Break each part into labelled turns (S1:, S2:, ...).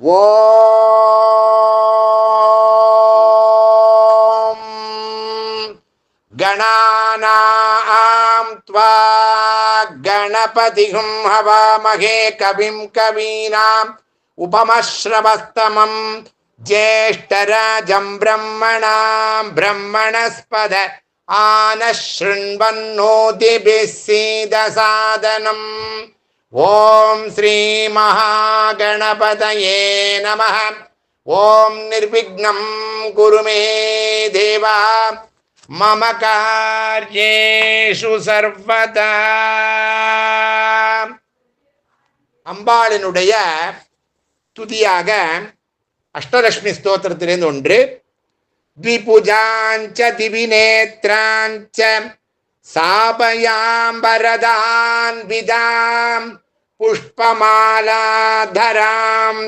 S1: ஓம் गणानां त्वा गणपतिं हवामहे कविं कवीनाम् उपमश्रवस्तमं ज्येष्ठराजं ब्रह्मणां ब्रह्मणस्पद आनः शृण्वन्नोतिभिः सीदसादनम् ॐ श्रीमहागणपतये नमः ॐ निर्विघ्नं कुरु मे देवा मम कार्येषु सर्वदा அம்பாளினுடைய துதியாக அஷ்டலட்சுமி ஸ்தோத்திரத்திலிருந்து ஒன்று द्विपुजाञ्च दिविनेत्राञ्च सापयाम्बरदान्विदाम् पुष्पमालाधरां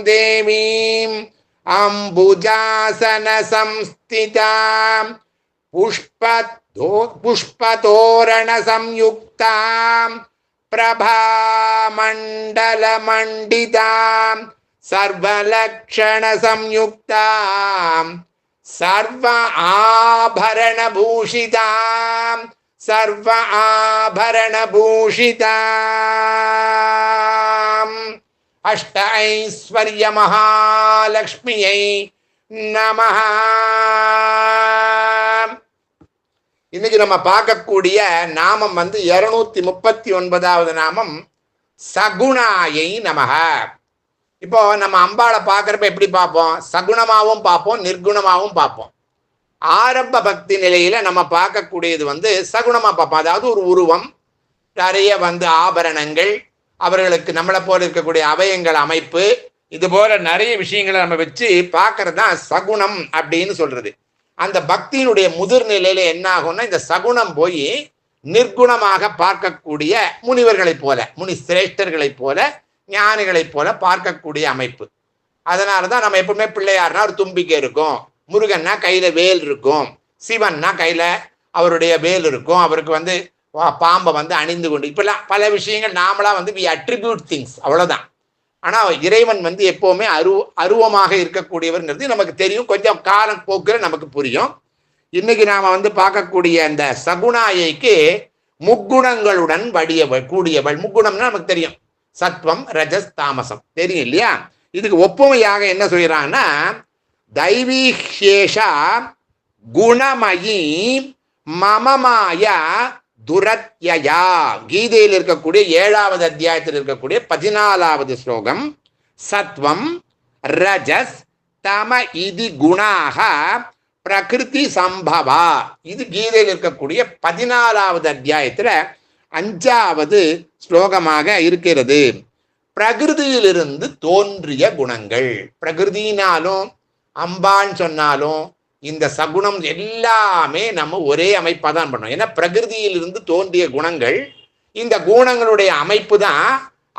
S1: देवीम् अम्बुजासनसंस्थितां पुष्पधो पुष्पतोरणसंयुक्तां प्रभामण्डलमण्डितां सर्वलक्षणसंयुक्तां सर्व आभरणभूषिताम् சர்வ ஆபரணபூஷிதா அஷ்ட ஐஸ்வர்ய மகாலட்சுமியை நம இன்னைக்கு நம்ம பார்க்கக்கூடிய நாமம் வந்து இருநூத்தி முப்பத்தி ஒன்பதாவது நாமம் சகுணாயை நமக இப்போ நம்ம அம்பாளை பார்க்குறப்ப எப்படி பார்ப்போம்? சகுணமாகவும் பார்ப்போம் நிர்குணமாகவும் பார்ப்போம். ஆரம்ப பக்தி நிலையில நம்ம பார்க்கக்கூடியது வந்து சகுணமா பார்ப்போம். அதாவது ஒரு உருவம் நிறைய வந்து ஆபரணங்கள் அவர்களுக்கு நம்மளை போல இருக்கக்கூடிய அவயங்கள் அமைப்பு இது போல நிறைய விஷயங்களை நம்ம வச்சு பார்க்கறது தான் சகுணம் அப்படின்னு சொல்றது. அந்த பக்தியினுடைய முதிர்நிலையில என்ன ஆகும்னா இந்த சகுணம் போய் நிர்குணமாக பார்க்கக்கூடிய முனிவர்களைப் போல முனி சிரேஷ்டர்களைப் போல ஞானிகளைப் போல பார்க்கக்கூடிய அமைப்பு. அதனால தான் நம்ம எப்பவுமே பிள்ளையார்னா ஒரு தும்பிக்கை இருக்கும். முருகன்னா கையில வேல் இருக்கும். சிவன்னா கையில அவருடைய வேல் இருக்கும். அவருக்கு வந்து வா- பாம்பை வந்து அணிந்து கொண்டு இப்பெல்லாம் பல விஷயங்கள் நாமளா வந்து வி அட்ரிபியூட் திங்ஸ் அவ்வளவுதான். ஆனா இறைவன் வந்து எப்பவுமே அரு அருவமாக இருக்கக்கூடியவர்ங்கிறது நமக்கு தெரியும். கொஞ்சம் காலம் போக்குற நமக்கு புரியும். இன்னைக்கு நாம வந்து பார்க்கக்கூடிய அந்த சகுணாயைக்கு முக்குணங்களுடன் வடியவள் கூடியவள். முக்குணம்னா நமக்கு தெரியும். சத்வம் ரஜஸ் தாமசம். தெரியும் இல்லையா? இதுக்கு ஒப்புமையாக என்ன சொல்கிறாங்கன்னா தைவீஷேஷா குணமயி மமமாயா துரத்யயா கீதையில் இருக்கக்கூடிய ஏழாவது அத்தியாயத்தில் இருக்கக்கூடிய பதினாலாவது ஸ்லோகம் சத்வம் ரஜஸ் தம இது குணாக பிரகிருதி சம்பவா இது கீதையில் இருக்கக்கூடிய பதினாலாவது அத்தியாயத்துல அஞ்சாவது ஸ்லோகமாக இருக்கிறது பிரகிருதியிலிருந்து தோன்றிய குணங்கள் பிரகிருதினாலும் அம்பான்னு சொன்னாலும் இந்த சகுணம் எல்லாமே நம்ம ஒரே அமைப்பாக தான் பண்ணோம் ஏன்னா பிரகிருதியிலிருந்து தோன்றிய குணங்கள் இந்த குணங்களுடைய அமைப்பு தான்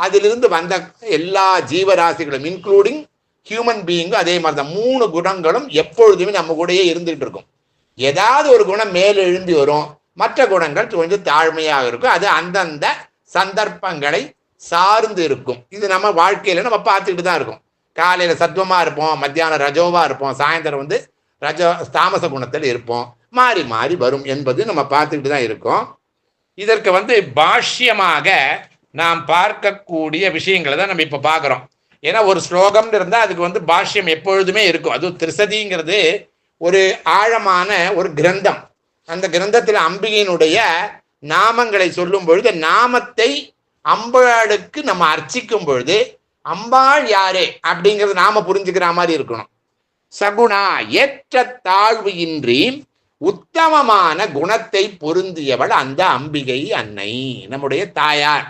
S1: அதிலிருந்து வந்த எல்லா ஜீவராசிகளும் இன்க்ளூடிங் ஹியூமன் பீயிங்கும் அதே மாதிரி தான். மூணு குணங்களும் எப்பொழுதுமே நம்ம கூடயே இருந்துகிட்டு இருக்கும். ஏதாவது ஒரு குணம் மேலே எழும்பி வரும். மற்ற குணங்கள் கொஞ்சம் தாழ்மையாக இருக்கும். அது அந்தந்த சந்தர்ப்பங்களை சார்ந்து இருக்கும். இது நம்ம வாழ்க்கையில நம்ம பார்த்துக்கிட்டு தான் இருக்கும். காலையில சத்வமாக இருப்போம் மத்தியானம் ரஜோவா இருப்போம் சாயந்தரம் வந்து ரஜோ தாமச குணத்தில் இருப்போம். மாறி மாறி வரும் என்பது நம்ம பார்த்துக்கிட்டு தான் இருக்கோம். இதற்கு வந்து பாஷ்யமாக நாம் பார்க்கக்கூடிய விஷயங்களை தான் நம்ம இப்போ பார்க்குறோம். ஏன்னா ஒரு ஸ்லோகம்னு இருந்தால் அதுக்கு வந்து பாஷ்யம் எப்பொழுதுமே இருக்கும். அதுவும் திருசதிங்கிறது ஒரு ஆழமான ஒரு கிரந்தம். அந்த கிரந்தத்தில் அம்பிகையினுடைய நாமங்களை சொல்லும் பொழுது நாமத்தை அம்பாளுக்கு நம்ம அர்ச்சிக்கும் பொழுது அம்பாள் யாரே? அப்படிங்கிறது நாம புரிஞ்சுக்கிற மாதிரி இருக்கணும். சகுணா ஏற்ற தாழ்வு இன்றி உத்தமமான குணத்தை பொருந்தியவள் அந்த அம்பிகை அன்னை நம்முடைய தாயார்.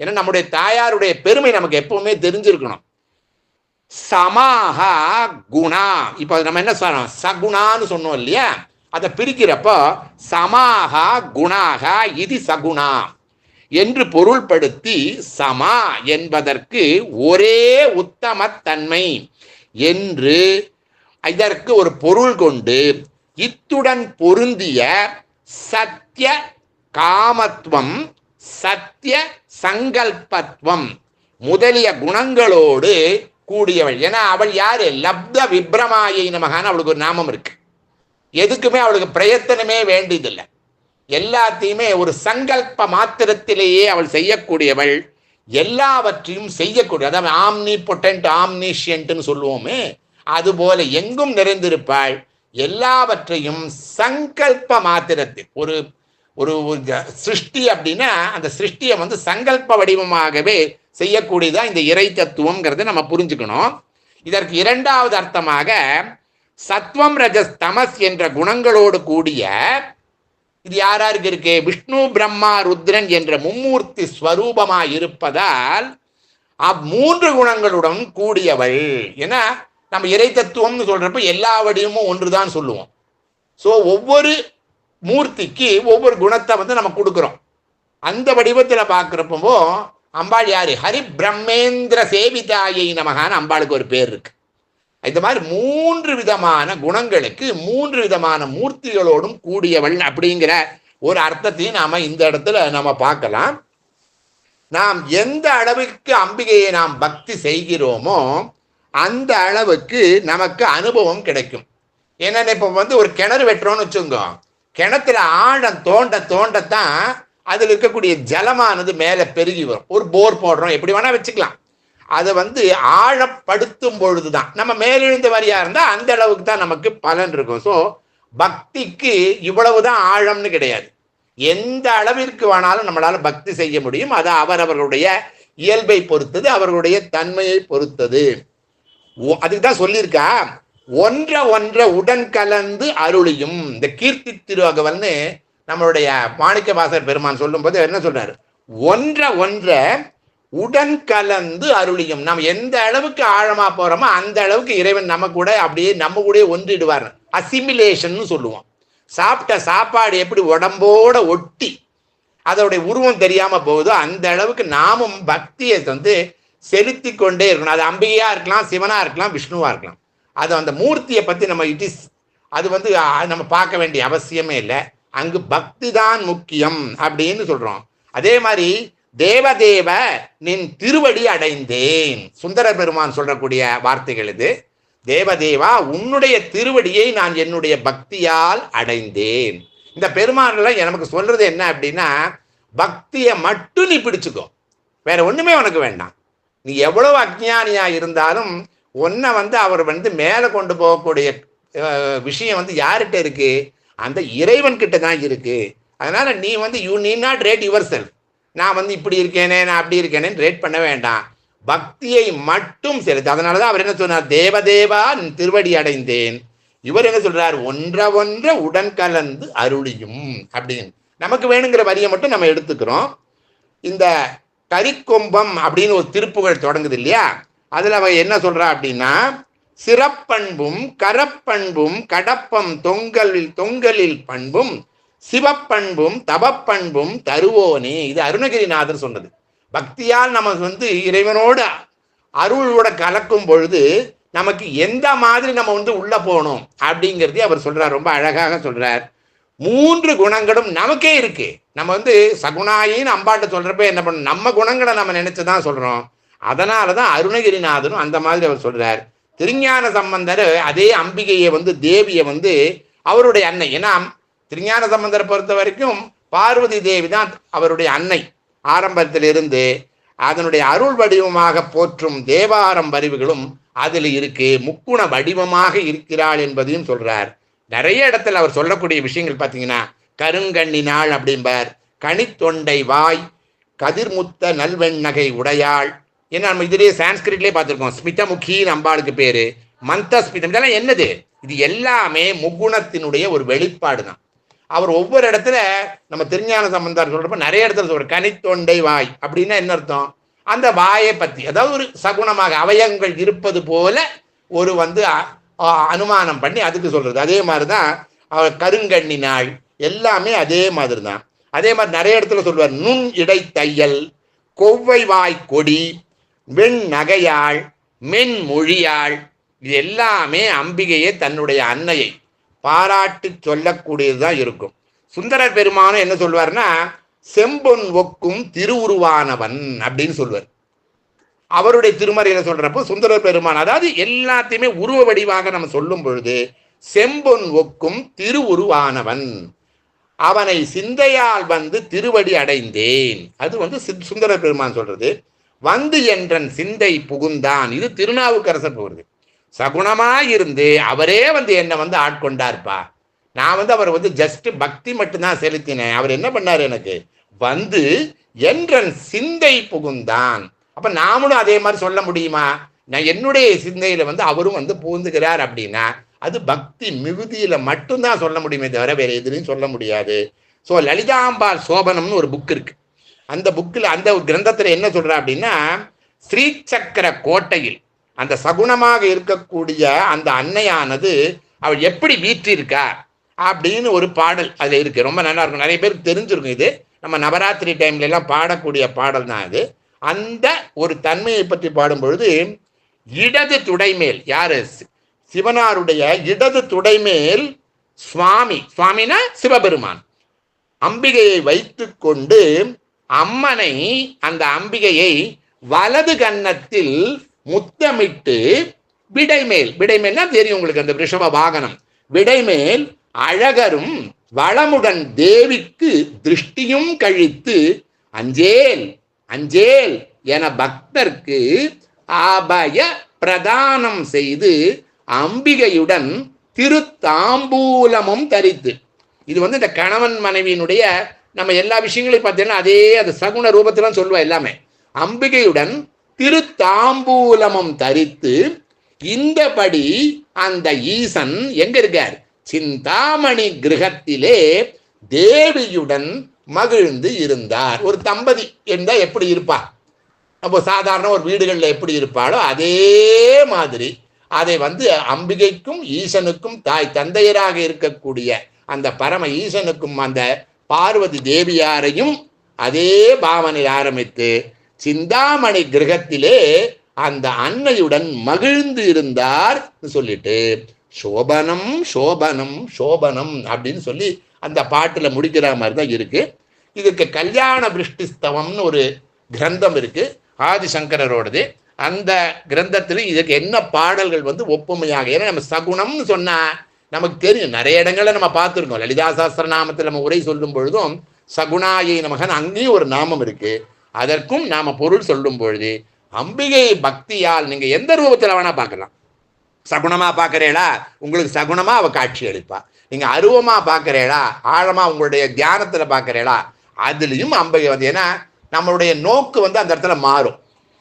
S1: ஏன்னா நம்முடைய தாயாருடைய பெருமை நமக்கு எப்பவுமே தெரிஞ்சிருக்கணும். சமாஹா குணா. இப்போ நம்ம என்ன சொன்னோம்? சகுணான்னு சொன்னோம் இல்லையா? அதை பிரிக்கிறப்போ சமாஹா குணாகா இது சகுணா என்று பொருள்படுத்தி சமா என்பதற்கு ஒரே உத்தமத்தன்மை என்று இதற்கு ஒரு பொருள் கொண்டு இத்துடன் பொருந்திய சத்திய காமத்துவம் சத்திய சங்கல்பத்துவம் முதலிய குணங்களோடு கூடியவள். ஏன்னா அவள் யாரு? லப்த விப்ரமாயை நமகான்னு அவளுக்கு ஒரு நாமம் இருக்கு. எதுக்குமே அவளுக்கு பிரயத்தனமே வேண்டியதில்லை. எல்லாத்தையுமே ஒரு சங்கல்ப மாத்திரத்திலேயே அவள் செய்யக்கூடியவள். எல்லாவற்றையும் செய்யக்கூடிய அதாவது ஆம்னி பொட்டன்ட் ஆம்னிஷியன்ட்னு சொல்லுவோமே அதுபோல எங்கும் நிறைந்திருப்பாள். எல்லாவற்றையும் சங்கல்ப மாத்திரத்தில் ஒரு ஒரு சிருஷ்டி அப்படின்னா அந்த சிருஷ்டியை வந்து சங்கல்ப வடிவமாகவே செய்யக்கூடியதான் இந்த இறை தத்துவம்ங்கிறத நம்ம புரிஞ்சுக்கணும். இதற்கு இரண்டாவது அர்த்தமாக சத்வம் ரஜஸ் தமஸ் என்ற குணங்களோடு கூடிய இது யாராருக்கு இருக்கு? விஷ்ணு பிரம்மா ருத்ரன் என்ற மும்மூர்த்தி ஸ்வரூபமா இருப்பதால் அம்மூன்று குணங்களுடன் கூடியவள். ஏன்னா நம்ம இறை தத்துவம்னு சொல்றப்ப எல்லா வடிவமும் ஒன்றுதான் சொல்லுவோம். ஸோ ஒவ்வொரு மூர்த்திக்கு ஒவ்வொரு குணத்தை வந்து நம்ம கொடுக்குறோம். அந்த வடிவத்தில் பார்க்குறப்போ அம்பாள் யாரு? ஹரி பிரம்மேந்திர சேவிதாயை நமகான அம்பாளுக்கு ஒரு பேர் இருக்கு. இந்த மாதிரி மூன்று விதமான குணங்களுக்கு மூன்று விதமான மூர்த்திகளோடும் கூடியவள் அப்படிங்கிற ஒரு அர்த்தத்தையும் நாம இந்த இடத்துல நம்ம பார்க்கலாம். நாம் எந்த அளவுக்கு அம்பிகையை நாம் பக்தி செய்கிறோமோ அந்த அளவுக்கு நமக்கு அனுபவம் கிடைக்கும். ஏன்னா இப்போ வந்து ஒரு கிணறு வெட்டுறோம்னு வச்சுக்கோங்க. கிணத்துல ஆழம் தோண்ட தோண்டத்தான் அதில் இருக்கக்கூடிய ஜலமானது மேலே பெருகி வரும். ஒரு போர் போடுறோம். எப்படி வேணா வச்சுக்கலாம். அதை வந்து ஆழப்படுத்தும் பொழுது தான் நம்ம மேலெழுந்த வரியா இருந்தால் அந்த அளவுக்கு தான் நமக்கு பலன் இருக்கும். ஸோ பக்திக்கு இவ்வளவுதான் ஆழம்னு கிடையாது. எந்த அளவிற்கு வேணாலும் நம்மளால பக்தி செய்ய முடியும். அது அவரவர்களுடைய இயல்பை பொறுத்தது அவர்களுடைய தன்மையை பொறுத்தது. ஒ- அதுக்கு தான் சொல்லியிருக்கா? ஒன்ற ஒன்ற உடன் கலந்து அருளியும். இந்த கீர்த்தி திருவகவல்னு நம்மளுடைய மாணிக்கவாசர் பெருமான் சொல்லும்போது என்ன சொல்றாரு? ஒன்ற ஒன்ற உடன் கலந்து அருளியும். நம்ம எந்த அளவுக்கு ஆழமா போறோமோ அந்த அளவுக்கு இறைவன் நம்ம கூட அப்படியே நம்ம கூட ஒன்றிடுவார். அசிமிலேஷன் சொல்லுவோம். சாப்பிட்ட சாப்பாடு எப்படி உடம்போட ஒட்டி அதோடைய உருவம் தெரியாம போகுதோ அந்த அளவுக்கு நாமும் பக்தியை வந்து செலுத்தி கொண்டே இருக்கணும். அது அம்பிகையா இருக்கலாம் சிவனா இருக்கலாம் விஷ்ணுவா இருக்கலாம். அது அந்த மூர்த்தியை பத்தி நம்ம இட் இஸ் அது வந்து நம்ம பார்க்க வேண்டிய அவசியமே இல்லை. அங்கு பக்தி தான் முக்கியம் அப்படின்னு சொல்றோம். அதே மாதிரி தேவதேவ நின் திருவடி அடைந்தேன். சுந்தர பெருமான் சொல்லக்கூடிய வார்த்தைகள் இது. தேவதேவா உன்னுடைய திருவடியை நான் என்னுடைய பக்தியால் அடைந்தேன். இந்த பெருமான்கள் நமக்கு சொல்றது என்ன அப்படின்னா பக்தியை மட்டும் நீ பிடிச்சுக்கோ. வேற ஒண்ணுமே உனக்கு வேண்டாம். நீ எவ்வளவு அஜ்ஞானியா இருந்தாலும் உன்னை வந்து அவர் வந்து மேலே கொண்டு போகக்கூடிய விஷயம் வந்து யார்கிட்ட இருக்கு? அந்த இறைவன் கிட்ட தான் இருக்கு. அதனால நீ வந்து யூ நீ நாட் ரேட் யுவர் செல்ஃப் நான் வந்து இப்படி இருக்கேனே நான் அப்படி இருக்கேனேன்னு ரேட் பண்ண வேண்டாம். பக்தியை மட்டும் செலுத்து. அதனால தான் அவர் என்ன சொன்னார்? தேவதேவா திருவடி அடைந்தேன். இவர் என்ன சொல்றார்? ஒன்ற ஒன்ற உடன் கலந்து அருளியும். அப்படின்னு. நமக்கு வேணுங்கிற வரியை மட்டும் நம்ம எடுத்துக்கிறோம். இந்த கரிக்கொம்பம் அப்படின்னு ஒரு திருப்புகழ் தொடங்குது இல்லையா? அதில் அவ என்ன சொல்றா அப்படின்னா சிறப்பண்பும் கரப்பண்பும் கடப்பம் தொங்கலில் தொங்கலில் பண்பும் சிவப்பண்பும் தவப்பண்பும் தருவோனே. இது அருணகிரிநாதர் சொன்னது. பக்தியால் நம்ம வந்து இறைவனோடு அருளோட கலக்கும் பொழுது நமக்கு எந்த மாதிரி நம்ம வந்து உள்ள போகணும் அப்படிங்கிறதையும் அவர் சொல்றார். ரொம்ப அழகாக சொல்றார். மூன்று குணங்களும் நமக்கே இருக்கு. நம்ம வந்து சகுணாயின்னு அம்பாட்ட சொல்றப்ப என்ன பண்ணணும்? நம்ம குணங்களை நம்ம நினைச்சு தான் சொல்றோம். அதனால தான் அருணகிரிநாதரும் அந்த மாதிரி அவர் சொல்றார். திருஞான சம்பந்தர் அதே அம்பிகையை வந்து தேவியை வந்து அவருடைய அன்னை. ஏன்னா திருஞான சம்பந்தரை பொறுத்த வரைக்கும் பார்வதி தேவி தான் அவருடைய அன்னை. ஆரம்பத்திலிருந்து அதனுடைய அருள் வடிவமாக போற்றும் தேவாரம் வரிவுகளும் அதில் இருக்கு. முக்குண வடிவமாக இருக்கிறாள் என்பதையும் சொல்றார். நிறைய இடத்துல அவர் சொல்லக்கூடிய விஷயங்கள் பார்த்தீங்கன்னா கருங்கண்ணினாள் அப்படிம்பார் கனித்தொண்டை வாய் கதிர்முத்த நல்வெண்ணகை உடையாள். ஏன்னா நம்ம இதிலேயே சான்ஸ்கிரிட்லேயே பார்த்துருக்கோம். ஸ்மிதமுகின்னு அம்பாளுக்கு பேரு மந்த ஸ்மிதம் இதெல்லாம் என்னது? இது எல்லாமே முகுணத்தினுடைய ஒரு வெளிப்பாடு தான் அவர் ஒவ்வொரு இடத்துல நம்ம திருஞான சம்பந்தார் சொல்றப்ப நிறைய இடத்துல சொல்ற கனித்தொண்டை வாய் அப்படின்னா என்ன அர்த்தம்? அந்த வாயை பத்தி அதாவது ஒரு சகுனமாக அவயங்கள் இருப்பது போல ஒரு வந்து அனுமானம் பண்ணி அதுக்கு சொல்றது. அதே மாதிரி தான் அவர் கருங்கண்ணினாள் எல்லாமே அதே மாதிரி தான் அதே மாதிரி நிறைய இடத்துல சொல்லுவார் நுண் இடை தையல் கொவ்வை வாய் கொடி வெண் நகையாள் மென் மொழியாள் இது எல்லாமே அம்பிகையே தன்னுடைய அன்னையை. பாராட்டு சொல்லக்கூடியதுதான் இருக்கும். சுந்தரர் பெருமானும் என்ன சொல்வார்னா செம்பொன் ஒக்கும் திருவுருவானவன் அப்படின்னு சொல்வார். அவருடைய திருமறையில சொல்றப்போ சுந்தரர் பெருமான் அதாவது எல்லாத்தையுமே உருவ வடிவாக நம்ம சொல்லும் பொழுது செம்பொன் ஒக்கும் திருவுருவானவன் அவனை சிந்தையால் வந்து திருவடி அடைந்தேன். அது வந்து சுந்தரர் சுந்தர பெருமான் சொல்றது. வந்து என்றன் சிந்தை புகுந்தான். இது திருநாவுக்கரசர் போகிறது சகுணமாயிருந்து அவரே வந்து என்னை வந்து ஆட்கொண்டார்ப்பா நான் வந்து அவர் வந்து ஜஸ்ட் பக்தி மட்டும்தான் செலுத்தினேன். அவர் என்ன பண்ணார் எனக்கு? வந்து என்றன் சிந்தை புகுந்தான். அப்ப நாமளும் அதே மாதிரி சொல்ல முடியுமா? நான் என்னுடைய சிந்தையில வந்து அவரும் வந்து புகுந்துகிறார் அப்படின்னா அது பக்தி மிகுதியில மட்டும்தான் சொல்ல முடியுமே தவிர வேற எதுலையும் சொல்ல முடியாது. ஸோ லலிதாம்பாள் சோபனம்னு ஒரு புக் இருக்கு. அந்த புக்கில் அந்த கிரந்தத்தில் என்ன சொல்கிறா அப்படின்னா ஸ்ரீசக்கர கோட்டையில் அந்த சகுணமாக இருக்கக்கூடிய அந்த அன்னையானது அவள் எப்படி வீற்றிருக்கா அப்படின்னு ஒரு பாடல் அதில் இருக்கு. ரொம்ப நல்லா இருக்கும். நிறைய பேருக்கு தெரிஞ்சிருக்கும் இது. நம்ம நவராத்திரி டைம்ல எல்லாம் பாடக்கூடிய பாடல் தான் அது அந்த ஒரு தன்மையை பற்றி பாடும்பொழுது இடது துடைமேல் யாரு? சி- சிவனாருடைய இடது துடைமேல் சுவாமி. சுவாமினா சிவபெருமான். அம்பிகையை வைத்துக்கொண்டு அம்மனை அந்த அம்பிகையை வலது கன்னத்தில் முத்தமிட்டு விடைமேல். விடைமேல்னா தெரியும் உங்களுக்கு அந்த ரிஷப வாகனம். விடைமேல் அழகரும் வளமுடன் தேவிக்கு திருஷ்டியும் கழித்து அஞ்சேல் அஞ்சேல் என பக்தர்க்கு அபய பிரதானம் செய்து அம்பிகையுடன் திருத்தாம்பூலமும் தரித்து. இது வந்து இந்த கணவன் மனைவியினுடைய நம்ம எல்லா விஷயங்களையும் பார்த்தீங்கன்னா அதே அது சகுன ரூபத்திலாம் சொல்லுவோம் எல்லாமே. அம்பிகையுடன் திருத்தாம்பூலமும் தரித்து இந்தபடி அந்த ஈசன் எங்க இருக்கார் சிந்தாமணி கிரகத்திலே தேவியுடன் மகிழ்ந்து இருந்தார். ஒரு தம்பதி என்றால் எப்படி இருப்பார்? அப்போ சாதாரண ஒரு வீடுகளில் எப்படி இருப்பாளோ அதே மாதிரி அதை வந்து அம்பிகைக்கும் ஈசனுக்கும் தாய் தந்தையராக இருக்கக்கூடிய அந்த பரம ஈசனுக்கும் அந்த பார்வதி தேவியாரையும் அதே பாவனை ஆரம்பித்து சிந்தாமணி கிரகத்திலே அந்த அன்னையுடன் மகிழ்ந்து இருந்தார் சொல்லிட்டு சோபனம் சோபனம் சோபனம் அப்படின்னு சொல்லி அந்த பாட்டில் முடிக்கிற மாதிரி தான் இருக்கு. இதுக்கு கல்யாண விருஷ்டிஸ்தவம்னு ஒரு கிரந்தம் இருக்கு ஆதிசங்கரரோடது. அந்த கிரந்தத்தில் இதுக்கு என்ன பாடல்கள் வந்து ஒப்புமையாக ஏன்னா நம்ம சகுணம்னு சொன்னால் நமக்கு தெரியும். நிறைய இடங்களில் நம்ம பார்த்துருக்கோம். லலிதா சாஸ்திர நாமத்தில் நம்ம உரை சொல்லும் பொழுதும் சகுணாயை நமகன் அங்கேயும் ஒரு நாமம் இருக்குது அதற்கும் நாம் பொருள் சொல்லும் பொழுது அம்பிகை பக்தியால் நீங்கள் எந்த ரூபத்தில் வேணால் பார்க்கலாம். சகுணமாக பார்க்குறீங்களா உங்களுக்கு சகுணமாக அவள் காட்சி அளிப்பா. நீங்கள் அருவமாக பார்க்குறீங்களா ஆழமாக உங்களுடைய தியானத்தில் பார்க்குறீங்களா அதுலேயும் அம்பிகை வந்து ஏன்னா நம்மளுடைய நோக்கு வந்து அந்த இடத்துல மாறும்.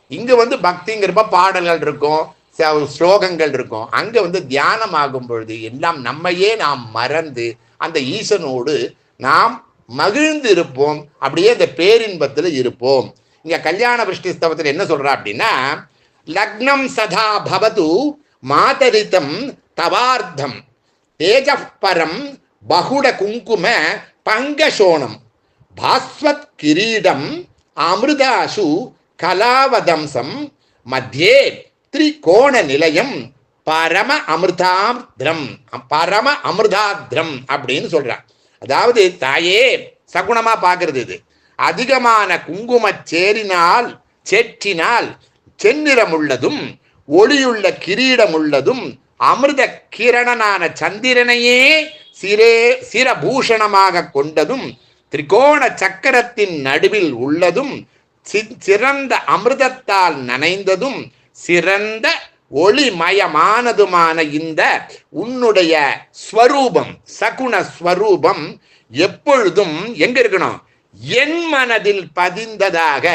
S1: இங்கே வந்து பக்திங்கிறப்ப பாடல்கள் இருக்கும் ச- ஸ்லோகங்கள் இருக்கும். அங்கே வந்து தியானம் ஆகும் பொழுது எல்லாம் நம்மையே நாம் மறந்து அந்த ஈசனோடு நாம் மகிழ்ந்து இருப்போம் அப்படியே இந்த பேரின்பத்தில் இருப்போம். இங்க கல்யாண விருஷ்டிஸ்தவத்தில் என்ன சொல்றா அப்படின்னா லக்னம் சதா பவது மாதரிதம் தவார்த்தம். தேஜப்பரம் பகுட குங்கும பங்கசோணம். பாஸ்வத் கிரீடம் அமிர்தாசு கலாவதம்சம். மத்தியே திரிகோண நிலையம் பரம அமிர்தாத்ரம் பரம அமிர்தாத்ரம் அப்படின்னு சொல்றான் அதாவது தாயே சகுணமா பார்க்கறது இது. அதிகமான குங்குமச் சேரினால் சேற்றினால் செந்நிறம் உள்ளதும் ஒளியுள்ள கிரீடம் உள்ளதும் அமிர்த கிரணனான சந்திரனையே சிரே சிரபூஷணமாக கொண்டதும் திரிகோண சக்கரத்தின் நடுவில் உள்ளதும் சி- சிறந்த அமிர்தத்தால் நனைந்ததும் சிறந்த ஒளிமயமானதுமான இந்த உன்னுடைய ஸ்வரூபம் சகுண ஸ்வரூபம் எப்பொழுதும் எங்க இருக்கணும்? என் மனதில் பதிந்ததாக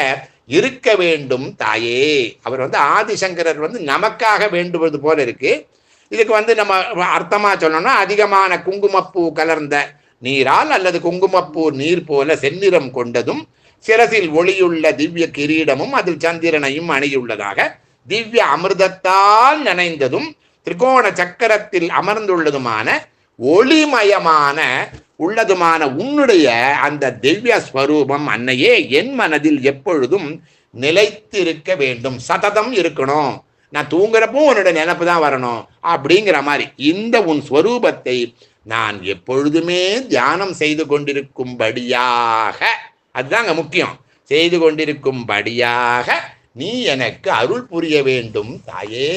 S1: இருக்க வேண்டும் தாயே. அவர் வந்து ஆதிசங்கரர் வந்து நமக்காக வேண்டுவது போல இருக்கு. இதுக்கு வந்து நம்ம அர்த்தமா சொல்லணும்னா அதிகமான குங்குமப்பூ கலர்ந்த நீரால் அல்லது குங்குமப்பூ நீர் போல செந்நிறம் கொண்டதும் சிரசில் ஒளியுள்ள திவ்ய கிரீடமும் அதில் சந்திரனையும் அணியுள்ளதாக திவ்ய அமிர்தத்தால் நனைந்ததும் திரிகோண சக்கரத்தில் அமர்ந்துள்ளதுமான ஒளிமயமான உள்ளதுமான உன்னுடைய அந்த திவ்ய ஸ்வரூபம் அன்னையே என் மனதில் எப்பொழுதும் நிலைத்திருக்க வேண்டும். சததம் இருக்கணும். நான் தூங்குறப்போ உன்னோட நினப்பு தான் வரணும் அப்படிங்கிற மாதிரி இந்த உன் ஸ்வரூபத்தை நான் எப்பொழுதுமே தியானம் செய்து கொண்டிருக்கும்படியாக அதுதாங்க முக்கியம். செய்து கொண்டிருக்கும்படியாக நீ எனக்கு அருள் புரிய வேண்டும் தாயே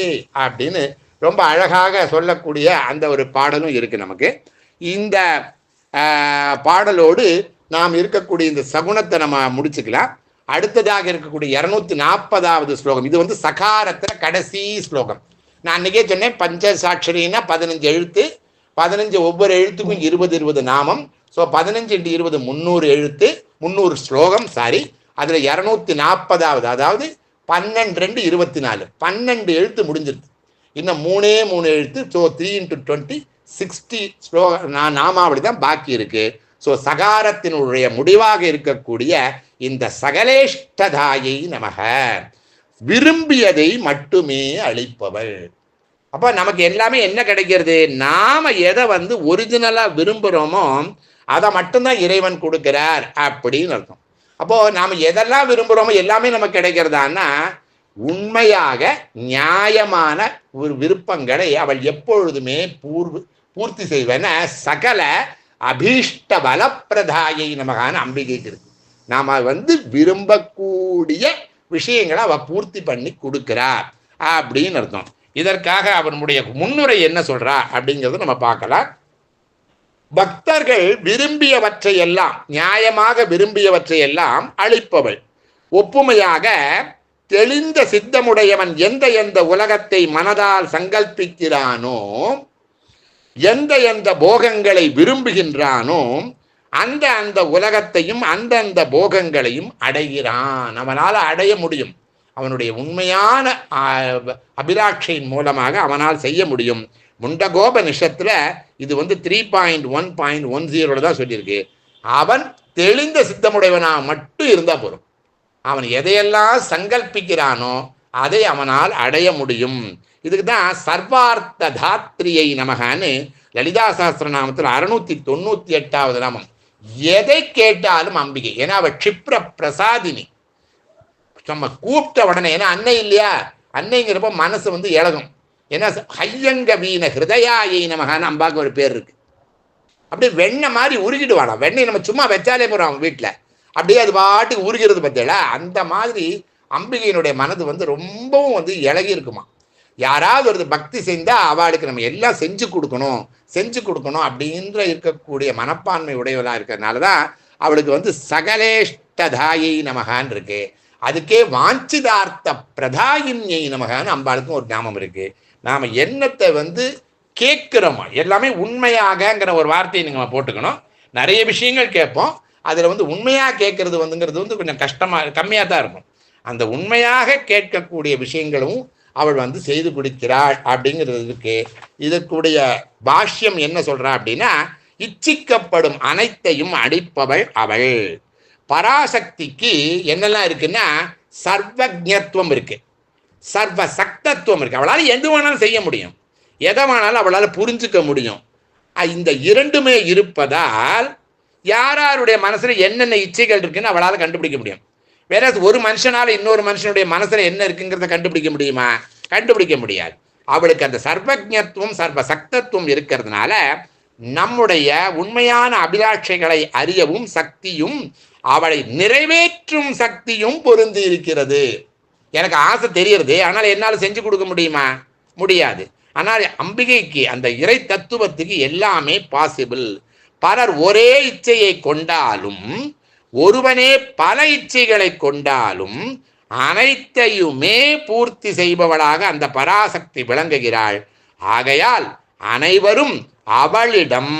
S1: அப்படின்னு ரொம்ப அழகாக சொல்லக்கூடிய அந்த ஒரு பாடலும் இருக்குது நமக்கு. இந்த பாடலோடு நாம் இருக்கக்கூடிய இந்த சகுனத்தை நம்ம முடிச்சுக்கலாம். அடுத்ததாக இருக்கக்கூடிய இரநூத்தி நாற்பதாவது ஸ்லோகம். இது வந்து சகாரத்தில் கடைசி ஸ்லோகம். நான் அன்றைக்கே சொன்னேன் பஞ்சசாட்சரின்னா பதினஞ்சு எழுத்து பதினஞ்சு ஒவ்வொரு எழுத்துக்கும் இருபது இருபது நாமம். ஸோ பதினஞ்சு இன்று இருபது முந்நூறு எழுத்து முந்நூறு ஸ்லோகம் சாரி அதில் இரநூத்தி நாற்பதாவது அதாவது பன்னெண்டு ரெண்டு இருபத்தி நாலு பன்னெண்டு எழுத்து முடிஞ்சிருது. இன்னும் மூணே மூணு எழுத்து. So three into twenty sixty ஸ்லோக நா- நாமாவளி தான் பாக்கி இருக்கு. ஸோ சகாரத்தினுடைய முடிவாக இருக்கக்கூடிய இந்த சகலேஷ்டதாயை நமக விரும்பியதை மட்டுமே அளிப்பவள். அப்போ நமக்கு எல்லாமே என்ன கிடைக்கிறது? நாம எதை வந்து ஒரிஜினலாக விரும்புகிறோமோ அதை மட்டும்தான் இறைவன் கொடுக்கிறார் அப்படின்னு அர்த்தம். அப்போ நாம எதெல்லாம் விரும்புகிறோமோ எல்லாமே நமக்கு கிடைக்கிறதான்னா உண்மையாக நியாயமான ஒரு விருப்பங்களை அவள் எப்பொழுதுமே பூர்வ பூர்த்தி செய்வன. சகல அபீஷ்ட பலப்பிரதாயை நமக்கான அம்பிகைக்கு இருக்கு. நாம வந்து விரும்பக்கூடிய விஷயங்களை அவ பூர்த்தி பண்ணி கொடுக்கிறார் அப்படின்னு அர்த்தம். இதற்காக அவனுடைய முன்னுரை என்ன சொல்றா அப்படிங்கிறத நம்ம பார்க்கலாம். பக்தர்கள் விரும்பியவற்றை எல்லாம் நியாயமாக விரும்பியவற்றை எல்லாம் அளிப்பவள். ஒப்புமையாக தெளிந்த சித்தமுடையவன் எந்த எந்த உலகத்தை மனதால் சங்கல்பிக்கிறானோ எந்த எந்த போகங்களை விரும்புகின்றானோ அந்த அந்த உலகத்தையும் அந்தந்த போகங்களையும் அடைகிறான். அவனால் அடைய முடியும். அவனுடைய உண்மையான அபிலாட்சையின் மூலமாக அவனால் செய்ய முடியும். முண்டகோப நிஷத்தில் இது வந்து three point one point one ஜீரோல தான் சொல்லியிருக்கு. அவன் தெளிந்த சித்தமுடையவனா மட்டும் இருந்தால் போதும். அவன் எதையெல்லாம் சங்கல்பிக்கிறானோ அதை அவனால் அடைய முடியும். இதுக்கு தான் சர்வார்த்த தாத்ரியை நமகான்னு லலிதா சாஸ்திர நாமத்தில் அறுநூத்தி தொண்ணூற்றி எட்டாவது நாமம். எதை கேட்டாலும் அம்பிகை. ஏன்னா அவள் க்ஷிப்ர பிரசாதினி. நம்ம கூப்பிட்ட உடனே ஏன்னா அன்னை இல்லையா? அன்னைங்கிறப்ப மனசு வந்து இழகும். ஏன்னா ஹையங்க வீண ஹிருதயாயை நமகான்னு அம்பாக்கு ஒரு பேர் இருக்கு. அப்படியே வெண்ணெய் மாதிரி உருகிடுவானா வெண்ணெய் நம்ம சும்மா வச்சாலே போகிறோம் அவங்க வீட்டில் அப்படியே அது பாட்டுக்கு உருகிறது பார்த்தீங்களா அந்த மாதிரி அம்பிகையினுடைய மனது வந்து ரொம்பவும் வந்து இழகி இருக்குமா யாராவது ஒரு பக்தி செஞ்சால் அவளுக்கு நம்ம எல்லாம் செஞ்சு கொடுக்கணும் செஞ்சு கொடுக்கணும் அப்படின்ற இருக்கக்கூடிய மனப்பான்மை உடையவளா இருக்கிறதுனால தான் அவளுக்கு வந்து சகலேஷ்டதாயை நமகான் இருக்கு. அதுக்கே வாஞ்சிதார்த்த பிரதாயின்யை நமகான்னு அம்பாளுக்கும் ஒரு நாமம் இருக்குது நாம் எண்ணத்தை வந்து கேட்குறோமா? எல்லாமே உண்மையாகங்கிற ஒரு வார்த்தையை நீங்கள் போட்டுக்கணும். நிறைய விஷயங்கள் கேட்போம். அதில் வந்து உண்மையாக கேட்கறது வந்துங்கிறது வந்து கொஞ்சம் கஷ்டமாக கம்மியாக தான் இருக்கும். அந்த உண்மையாக கேட்கக்கூடிய விஷயங்களும் அவள் வந்து செய்து கொடுக்கிறாள் அப்படிங்கிறதுக்கு இதற்குடைய பாஷ்யம் என்ன சொல்கிறா அப்படின்னா இச்சிக்கப்படும் அனைத்தையும் அடிப்பவள் அவள். பராசக்திக்கு என்னெல்லாம் இருக்குன்னா சர்வஜத்துவம் இருக்குது சர்வ சக்தத்துவம் இருக்குது அவளால் எது வேணாலும் செய்ய முடியும். எதை வேணாலும் அவளால் புரிஞ்சுக்க முடியும். இந்த இரண்டுமே இருப்பதால் யார் யாருடைய என்னென்ன இச்சைகள் இருக்குன்னு அவளால் கண்டுபிடிக்க முடியும். வேற ஒரு மனுஷனால் இன்னொரு மனுஷனுடைய மனசில் என்ன இருக்குங்கிறத கண்டுபிடிக்க முடியுமா? கண்டுபிடிக்க முடியாது. அவளுக்கு அந்த சர்வஜத்துவம் சர்வ சக்தத்துவம் இருக்கிறதுனால நம்முடைய உண்மையான அபிலாட்சைகளை அறியவும் சக்தியும் அவளை நிறைவேற்றும் சக்தியும் பொருந்தி இருக்கிறது எனக்கு ஆசை தெரியறது ஆனால் என்னால் செஞ்சு கொடுக்க முடியுமா? முடியாது. ஆனால் அம்பிகைக்கு அந்த இறை தத்துவத்துக்கு எல்லாமே பாசிபிள் பலர் ஒரே இச்சையை கொண்டாலும் ஒருவனே பல இச்சைகளை கொண்டாலும் அனைத்தையுமே பூர்த்தி செய்பவளாக அந்த பராசக்தி விளங்குகிறாள். ஆகையால் அனைவரும் அவளிடம்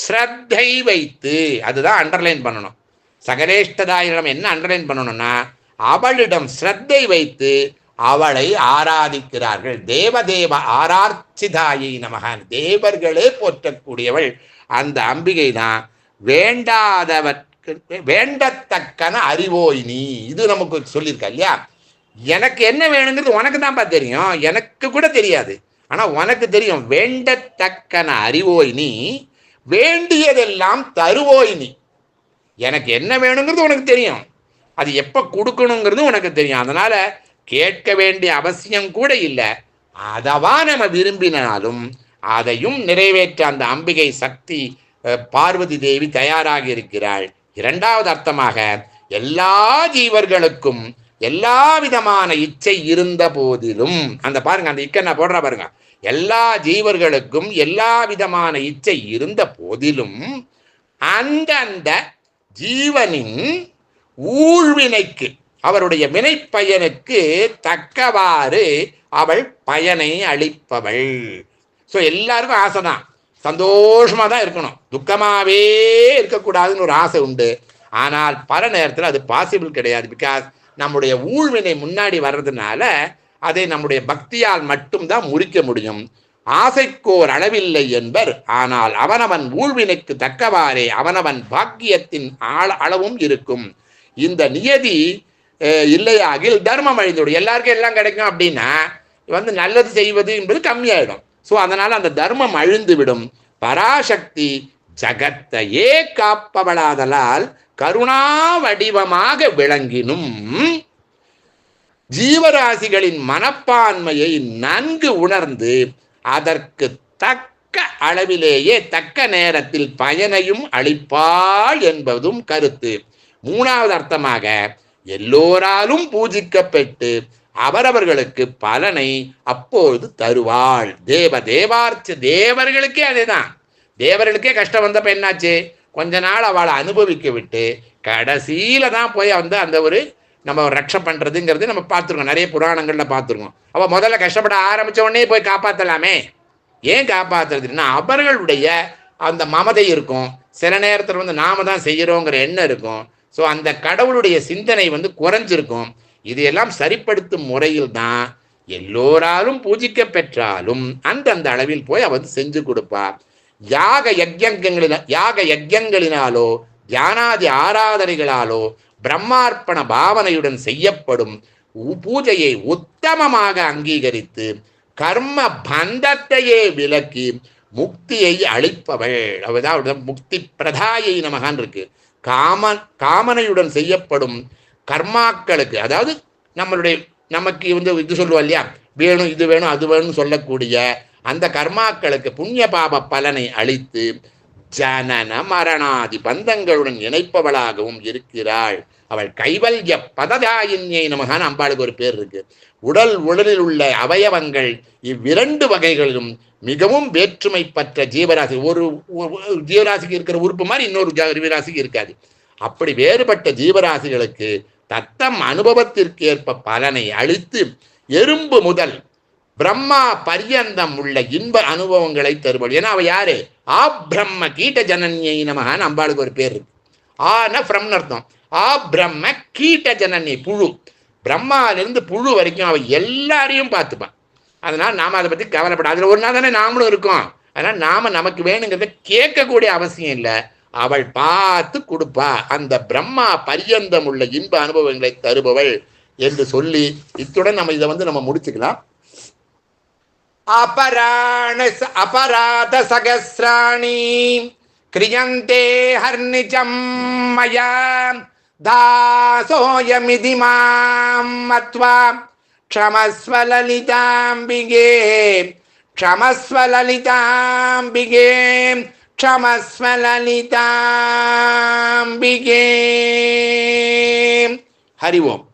S1: ஸ்ரத்தை வைத்து அதுதான் அண்டர்லைன் பண்ணணும். சகலேஷ்டதாயிடம் என்ன அண்டர்லைன் பண்ணணும்னா அவளிடம் ஸ்ரத்தை வைத்து அவளை ஆராதிக்கிறார்கள். தேவதேவ ஆரார்ச்சிதாயை நமகான் தேவர்களே போற்றக்கூடியவள். அந்த அம்பிகை தான் வேண்டாதவர்க்கு வேண்டத்தக்கன அறிவோய் நீ. இது நமக்கு சொல்லியிருக்கா இல்லையா? எனக்கு என்ன வேணுங்கிறது உனக்கு தான்ப்பா தெரியும். எனக்கு கூட தெரியாது. ஆனால் உனக்கு தெரியும். வேண்டத்தக்கன அறிவோய் நீ வேண்டியதெல்லாம் தருவோய் நீ. எனக்கு என்ன வேணுங்கிறது உனக்கு தெரியும். அது எப்போ கொடுக்கணுங்கிறது உனக்கு தெரியும். அதனால் கேட்க வேண்டிய அவசியம் கூட இல்லை. அதவா நம்ம விரும்பினாலும் அதையும் நிறைவேற்ற அந்த அம்பிகை சக்தி பார்வதி தேவி தயாராக இருக்கிறாள். இரண்டாவது அர்த்தமாக எல்லா ஜீவர்களுக்கும் எல்லா விதமான இச்சை இருந்த போதிலும் அந்த பாருங்க அந்த இக்க நான் போடுற பாருங்க. எல்லா ஜீவர்களுக்கும் எல்லா விதமான இச்சை இருந்த போதிலும் அந்த அந்த ஜீவனின் ஊழ்வினைக்கு அவருடைய வினைப்பயனுக்கு தக்கவாறு அவள் பயனை அளிப்பவள். ஸோ எல்லாருக்கும் ஆசை தான் சந்தோஷமா தான் இருக்கணும். துக்கமாவே இருக்கக்கூடாதுன்னு ஒரு ஆசை உண்டு. ஆனால் பல நேரத்தில் அது பாசிபிள் கிடையாது. பிகாஸ் நம்முடைய ஊழ்வினை முன்னாடி வர்றதுனால அதை நம்முடைய பக்தியால் மட்டும்தான் முறிக்க முடியும். ஆசைக்கோர் அளவில்லை என்பர். ஆனால் அவனவன் ஊழ்வினைக்கு தக்கவாறே அவனவன் பாக்கியத்தின் ஆள அளவும் இருக்கும். இந்த நியதி இல்லையாகில் தர்மம் அழிந்துவிடும். எல்லாருக்கும் எல்லாம் கிடைக்கும் அப்படின்னா வந்து நல்லது செய்வது என்பது கம்மியாயிடும். ஸோ அதனால் அந்த தர்மம் அழிந்து விடும் பராசக்தி ஜகத்தையே காப்பவளாதலால் கருணா வடிவமாக விளங்கினும் ஜீவராசிகளின் மனப்பான்மையை நன்கு உணர்ந்து அதற்கு தக்க அளவிலேயே தக்க நேரத்தில் பயனையும் அளிப்பாள் என்பதும் கருத்து. மூணாவது அர்த்தமாக எல்லோராலும் பூஜிக்கப்பட்டு அவரவர்களுக்கு பலனை அப்பொழுது தருவாள். தேவ தேவார்ச்ச தேவர்களுக்கே அதேதான். தேவர்களுக்கே கஷ்டம் வந்தப்ப என்னாச்சு? கொஞ்ச நாள் அவளை அனுபவிக்க விட்டு கடைசியில தான் போய் வந்து அந்த ஒரு நம்ம ரக்ஷை பண்றதுங்கிறது நம்ம பார்த்துருக்கோம். நிறைய புராணங்கள்ல பார்த்துருக்கோம். அவ முதல்ல கஷ்டப்பட ஆரம்பிச்ச உடனே போய் காப்பாற்றலாமே ஏன் காப்பாத்துறதுன்னா அவர்களுடைய அந்த மமதை இருக்கும். சில நேரத்தில் வந்து நாம தான் செய்கிறோங்கிற எண்ணம் இருக்கும். ஸோ அந்த கடவுளுடைய சிந்தனை வந்து குறைஞ்சிருக்கும். இதையெல்லாம் சரிப்படுத்தும் முறையில் தான் எல்லோராலும் பூஜிக்க பெற்றாலும் அந்தந்த அளவில் போய் அவர் வந்து செஞ்சு கொடுப்பார். யாக யஜ்யங்களின யாக யஜ்யங்களினாலோ தியானாதி ஆராதனைகளாலோ பிரம்மார்ப்பண பாவனையுடன் செய்யப்படும் உ- பூஜையை உத்தமமாக அங்கீகரித்து கர்ம பந்தத்தையே விலக்கி முக்தியை அளிப்பவள். அவதான் முக்தி பிரதாயை நமகான் இருக்கு. காம காமனையுடன் செய்யப்படும் கர்மாக்களுக்கு அதாவது நம்மளுடைய நமக்கு வந்து இது சொல்லுவோம் இல்லையா? வேணும் இது வேணும் அது வேணும்னு சொல்லக்கூடிய அந்த கர்மாக்களுக்கு புண்ணிய பாப பலனை அளித்து ஜனன மரணாதி பந்தங்களுடன் இணைப்பவளாகவும் இருக்கிறாள். அவள் கைவல்ய பததாயின்யை நமகான அம்பாளுக்கு ஒரு பேர் இருக்கு. உடல் உடலில் உள்ள அவயவங்கள் இவ்விரண்டு வகைகளிலும் மிகவும் வேற்றுமை பற்ற ஜீவராசி ஒரு ஒரு ஜீவராசிக்கு இருக்கிற உறுப்பு மாதிரி இன்னொரு ஜீவராசிக்கு இருக்காது. அப்படி வேறுபட்ட ஜீவராசிகளுக்கு தத்தம் அனுபவத்திற்கு ஏற்ப பலனை அளித்து எறும்பு முதல் பிரம்மா பரியந்தம் உள்ள இன்ப அனுபவங்களை தருவள் ஏன்னா அவ யாரு? ஆ பிரம்ம கீட்ட ஜனன்யை நமகான்னு அம்பாளுக்கு ஒரு பேர் இருக்கு. ஆன ஃப்ரம்னு அர்த்தம். ஆ பிரம்ம கீட்ட ஜனனி புழு. பிரம்மாவிலிருந்து புழு வரைக்கும் அவ எல்லாரையும் பார்த்துப்பான் அதனால நாம அதை பத்தி கவலைப்பட அதுல ஒரு நாள் தானே நாமளும் இருக்கோம். அதனால நாம நமக்கு வேணுங்கிறத கேட்கக்கூடிய அவசியம் இல்லை. அவள் பார்த்து கொடுப்பா. அந்த பிரம்மா பரியந்தம் உள்ள இன்ப அனுபவங்களை தருபவள் என்று சொல்லி இத்துடன் நம்ம இதை வந்து நம்ம முடிச்சுக்கலாம். अपराण अपराध सहस्राणी क्रियन्ते हर्निचं मया। दासोऽयमिति माँ मत्वा क्षमस्व ललिताम्बिगे क्षमस्व ललिताम्बिगे क्षमस्व ललिताम्बिगे हरि ओम्।